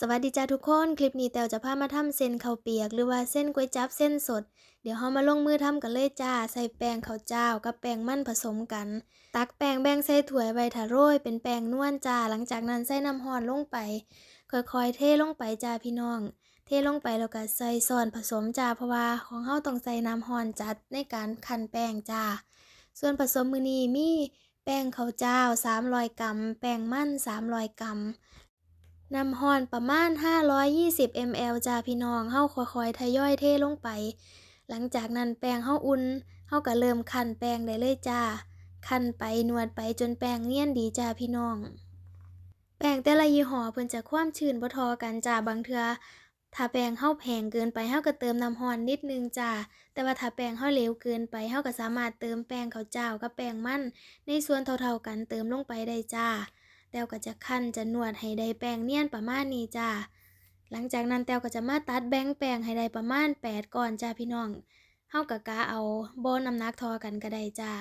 สวัสดีจ้าทุกคน คลิปนี้แต้วจะพามาทำเส้นข้าวเปียก หรือว่าเส้นก๋วยจั๊บเส้นสด เดี๋ยวเรามาลงมือทำกันเลยจ้า ใส่แป้งข้าวเจ้ากับแป้งมันผสมกัน ตักแป้งแบ่งใส่ถ้วยไว้ถ้าโรยเป็นแป้งนวลจ้า หลังจากนั้นใส่น้ำร้อนลงไป ค่อยๆ เทลงไปจ้าพี่น้อง เทลงไปแล้วก็ใส่ส่วนผสมจ้าเพราะว่าของเฮาต้องใส่น้ำร้อนจัดในการคั่นแป้งจ้า ส่วนผสมมือนี้มีแป้งข้าวเจ้า300กรัม แป้งมัน300กรัม น้ำห้อนประมาณ 520 ml จ้าพี่น้องเฮาค่อยๆทยอยเทลงไป หลังจากนั้นแป้งเฮาอุ่นเฮาก็เริ่มคั่นแป้งได้เลยจ้า คั่นไปนวดไปจนแป้งเนียนดีจ้าพี่น้อง แป้งแต่ละยี่ห้อเพิ่นจะความชื้นบ่ทอกันจ้าบางเทื่อถ้าแป้งเฮาแพงเกินไปเฮาก็เติมน้ำร้อนนิดนึงจ้า แต่ว่าถ้าแป้งเฮาเหลวเกินไปเฮาก็สามารถเติมแป้งข้าวเจ้ากับแป้งมันในส่วนเท่าๆกันเติมลงไปได้จ้า แต้วก็จะคั่นจะนวดให้ได้แป้งเนียนประมาณนี้จ้าหลังจากนั้นแต้วก็จะมาตัดแบ่งแป้งให้ได้ประมาณ 8ก้อนจ้าพี่น้องเฮากะกะเอาบ่น้ำหนักทอกันก็ได้จ้า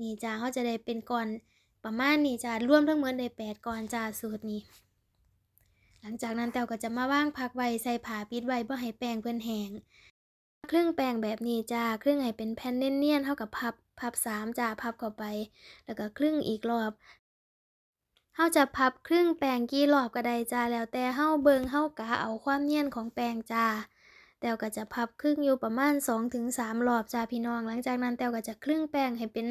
นี่จ้าเฮาจะได้เป็นก้อนประมาณนี้จ้ารวมทั้งหมดได้8ก้อนจ้าสูตรนี้หลังจากนั้นแต้วก็จะมาว่างพักไว้ใส่ผ้าปิดไว้บ่ให้แป้งเพิ่นแห้งครึ่งแป้งแบบนี้จ้าครึ่งให้เป็นแผ่นเนียนๆเท่ากับพับพับสามจ้าพับเข้าไป แล้วก็ครึ่งอีกรอบ เฮาจะพับครึ่งแป้งกี่รอบก็ได้จ้าแล้วแต่เฮาเบิ่งเฮากะเอาความเนียนของแป้งจ้าแต้วก็จะพับครึ่งอยู่ประมาณ 2-3ถึงรอบจ้าพี่น้อง หลังจากนั้นแต้วก็จะครึ่งแป้งให้เป็น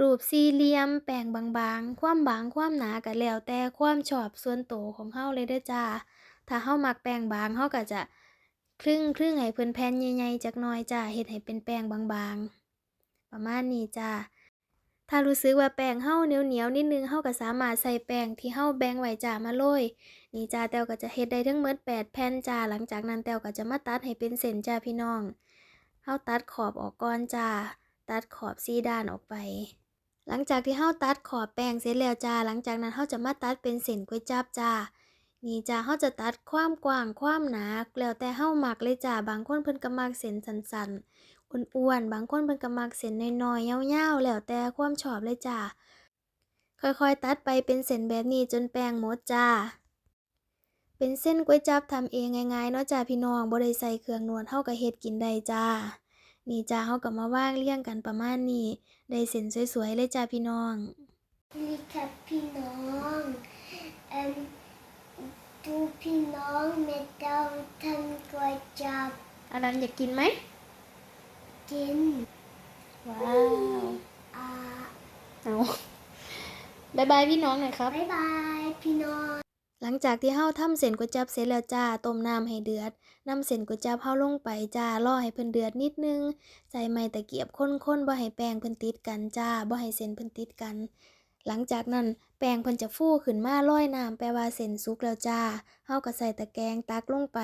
รูปสี่เหลี่ยม แป้งบางๆ ความบางความหนาก็แล้วแต่ความชอบส่วนตัวของเฮาเลยเด้อจ้า ถ้าเฮามักแป้งบางเฮาก็จะครึ่งครึ่งให้เพิ่นแผ่นใหญ่ๆจักหน่อยจ้าเฮ็ดให้เป็นแป้งบางๆ ประมาณนี้จ้า ถ้ารู้สึกว่าแป้งเฮาเหนียวเหนียวๆนิดนึงเฮาก็สามารถใส่แป้งที่เฮาแบ่งไว้จ้ามาโรยนี่จ้าแต้วก็จะเฮ็ดได้ทั้งหมด8แผ่นจ้าหลังจากนั้นแต้วก็จะมาตัดให้เป็นเส้นจ้าพี่น้องเฮาตัดขอบออกก่อนจ้าตัดขอบสี่ด้านออกไป หลังจากที่เฮาตัดขอบแป้งเสร็จแล้วจ้าหลังจากนั้นเฮาจะมาตัดเป็นเส้นก๋วยจับจ้านี่จ้าเฮาจะตัดความกว้างความหนาแล้วแต่เฮามักเลยจ้าบางคนเพิ่นก็มักเส้นสั้นๆ อ้วนๆ บางคนเพิ่นก็มักเส้นน้อยๆยาวๆ แล้วแต่ความชอบเลยจ้า ค่อยๆ ตัดไปเป็นเส้นแบบนี้จนแป้งหมดจ้า เป็นเส้นก๋วยจั๊บทำเองง่ายๆ เนาะจ้าพี่น้องบ่ได้ใส่เครื่องนวดเฮาก็เฮ็ดกินได้จ้า นี่จ้าเฮาก็มาวางเรียงกันประมาณนี้ ได้เส้นสวยๆ เลยจ้าพี่น้อง นี่ครับพี่น้องเอ็มดูพี่น้องเมเดาทำก๋วยจับอันนั้นอยากกินไหม กิน ว้าว อ่าเอาบายบายพี่น้องหน่อยครับ บ๊ายบายพี่น้อง หลังจากที่เฮาทำเส้นก๋วยจั๊บเสร็จแล้วจ้า ต้มน้ำให้เดือดนำเส้นก๋วยจั๊บเฮาลงไปจ้า รอให้เพิ่นเดือดนิดนึง ใส่ไม้ตะเกียบข้นๆบ่ให้แป้งเพิ่นติดกันจ้า บ่ให้เส้นเพิ่นติดกัน หลังจากนั้นแป้งเพิ่นจะฟูขึ้นมาลอยน้ำแปลว่าเส้นสุกแล้วจ้าเฮาก็ใส่ตะแกรงตักลงไป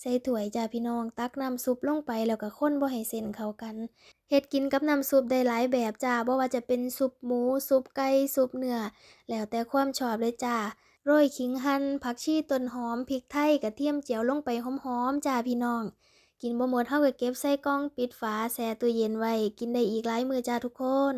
ใส่ถ้วยจ้าพี่น้อง ตักน้ำซุปลงไปแล้วก็คนบ่ให้เส้นเข้ากันเฮ็ดกินกับน้ำซุปได้หลายแบบจ้าบ่ว่าจะเป็นซุปหมูซุปไก่ซุปเนื้อแล้วแต่ความชอบเลยจ้าโรยขิงหั่นผักชีต้นหอมพริกไทยกระเทียมเจียวลงไปหอมๆจ้าพี่น้อง กินบ่หมดเฮาก็เก็บใส่กล่องปิดฝาแช่ตู้เย็นไว้กินได้อีกหลายมื้อจ้าทุกคน